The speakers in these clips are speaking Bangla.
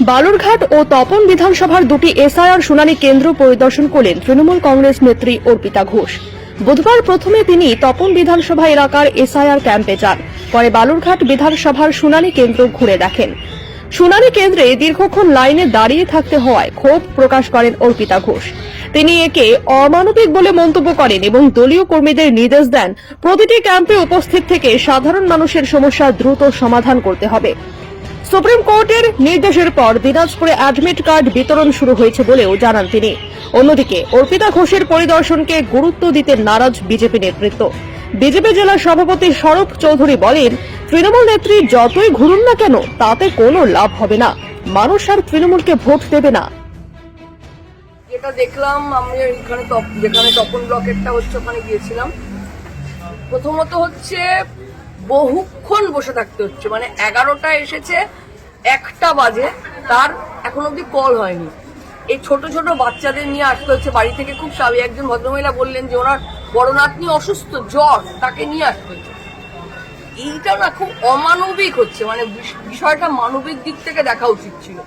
বালুরঘাট ও তপন বিধানসভার দুটি এসআইআর শুনানি কেন্দ্র পরিদর্শন করলেন তৃণমূল কংগ্রেস নেত্রী অর্পিতা ঘোষ। বুধবার প্রথমে তিনি তপন বিধানসভা এলাকার এসআইআর ক্যাম্পে যান। পরে বালুরঘাট বিধানসভার শুনানি কেন্দ্র ঘুরে দেখেন। শুনানি কেন্দ্রে দীর্ঘক্ষণ লাইনে দাঁড়িয়ে থাকতে হওয়ায় ক্ষোভ প্রকাশ করেন অর্পিতা ঘোষ। তিনি একে অমানবিক বলে মন্তব্য করেন এবং দলীয় কর্মীদের নির্দেশ দেন, প্রতিটি ক্যাম্পে উপস্থিত থেকে সাধারণ মানুষের সমস্যা দ্রুত সমাধান করতে হবে। সুপ্রিম কোর্টের নির্দেশের পর দিনাজপুরে অ্যাডমিট কার্ড বিতরণ শুরু হয়েছে বলেও জানান তিনি। অন্যদিকে, অর্পিতা ঘোষের পরিদর্শনকে গুরুত্ব দিতে নারাজ বিজেপি নেতৃত্ব। বিজেপি জেলা সভাপতি স্বরূপ চৌধুরী বলেন, তৃণমূল নেত্রী যতই ঘুরুন না কেন, তাতে কোনো লাভ হবে না। মানুষ আর তৃণমূলকে ভোট দেবে না। যেটা দেখলাম, আমি এখানে যেখানে তপন ব্লকেরটা হচ্ছে, ওখানে গিয়েছিলাম। প্রথমত হচ্ছে বহুক্ষণ বসে থাকতে হচ্ছে। মানে এগারোটা এসেছে, একটা বাজে, তার এখন অবধি কল হয়নি। এই ছোট ছোট বাচ্চাদের নিয়ে আসতে হচ্ছে। বাড়ি থেকে খুব স্বাভাবিক একজন ভদ্রমহিলা বললেন যে ওনার বড় নাতনি অসুস্থ, জ্বর, তাকে নিয়ে আসতে হচ্ছে। এইটা না খুব অমানবিক হচ্ছে। মানে বিষ- বিষয়টা মানবিক দিক থেকে দেখা উচিত ছিল।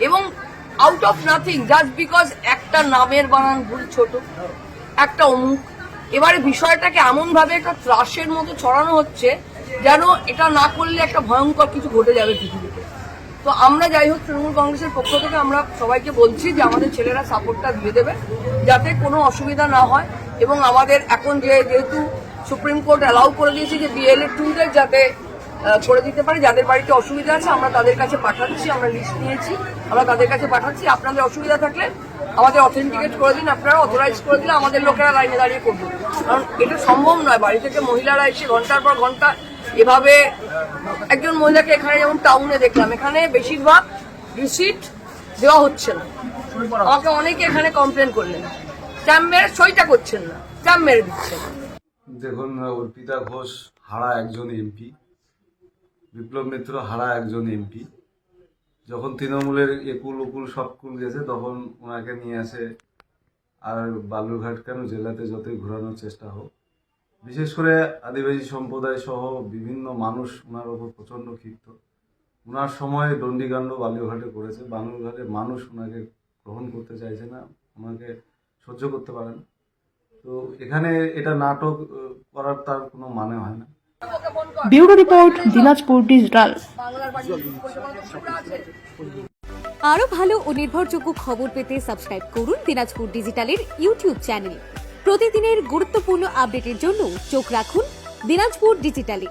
এবং out of nothing just because একটা নামের বানান ভুল ছোট, একটা অমুক, এবারে বিষয়টাকে এমন ভাবে একটা ত্রাসের মতো ছড়ানো হচ্ছে যেন এটা না করলে একটা ভয়ঙ্কর কিছু ঘটে যাবে পৃথিবীতে। তো আমরা যাই হোক, তৃণমূল কংগ্রেসের পক্ষ থেকে আমরা সবাইকে বলছি যে আমাদের ছেলেরা সাপোর্টটা দিয়ে দেবে, যাতে কোনো অসুবিধা না হয় এবং আমাদের এখন যে যেহেতু সুপ্রিম কোর্ট অ্যালাউ করে দিয়েছে যে বিএলএ টুদের যাতে করে দিতে পারে, যাদের বাড়িতে অসুবিধা আছে আমরা তাদের কাছে পাঠাচ্ছি, আমরা লিস্ট নিয়েছি, আমরা তাদের কাছে পাঠাচ্ছি। আপনাদের অসুবিধা থাকলে আমাদের অথেন্টিকেট করে দিন, আপনারা অথরাইজ করে দিলে আমাদের লোকেরা লাইনে দাঁড়িয়ে করবে। কারণ এটা সম্ভব নয়, বাড়ি থেকে মহিলারা এসে ঘণ্টার পর ঘণ্টা এভাবে একজন মহিলাকে এখানে যেমন টাউনে দেখলাম, এখানে বেশিরভাগ রিসিট দেওয়া হচ্ছে না। আমাকে অনেকে এখানে কমপ্লেন করলেন। মেরে সইটা করছেন না চাম মেরে দিচ্ছেন। দেখুন, অর্পিতা ঘোষ হারা একজন এমপি বিপ্লব মিত্র হারা একজন এমপি যখন তৃণমূলের একুল উকুল সবকুল গেছে, তখন ওনাকে নিয়ে আসে আর বালুরঘাট কেন জেলাতে যতই ঘোরানোর চেষ্টা হোক বিশেষ করে আদিবাসী সম্প্রদায় সহ বিভিন্ন মানুষ ওনার ওপর প্রচণ্ড ক্ষিপ্ত। ওনার সময় দণ্ডিকাণ্ড বালুরঘাটে করেছে। বালুরঘাটে মানুষ ওনাকে গ্রহণ করতে চাইছে না ওনাকে সহ্য করতে পারে না। তো এখানে এটা নাটক করার তার কোনো মানে হয় না। Bureau report Dinajpur digital. বাংলার বাড়ি পরিষেবা তো সুবিধা আছে। আরও ভালো ও নির্ভরযোগ্য খবর পেতে সাবস্ক্রাইব করুন দিনাজপুর ডিজিটালের ইউটিউব চ্যানেল। প্রতিদিনের গুরুত্বপূর্ণ আপডেটের জন্য চোখ রাখুন দিনাজপুর ডিজিটালে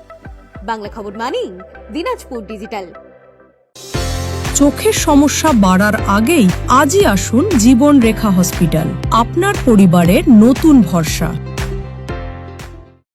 বাংলা খবর মানেই দিনাজপুর ডিজিটাল চোখের সমস্যা বাড়ার আগেই আজই আসুন জীবন রেখা হসপিটাল। আপনার পরিবারের নতুন ভরসা।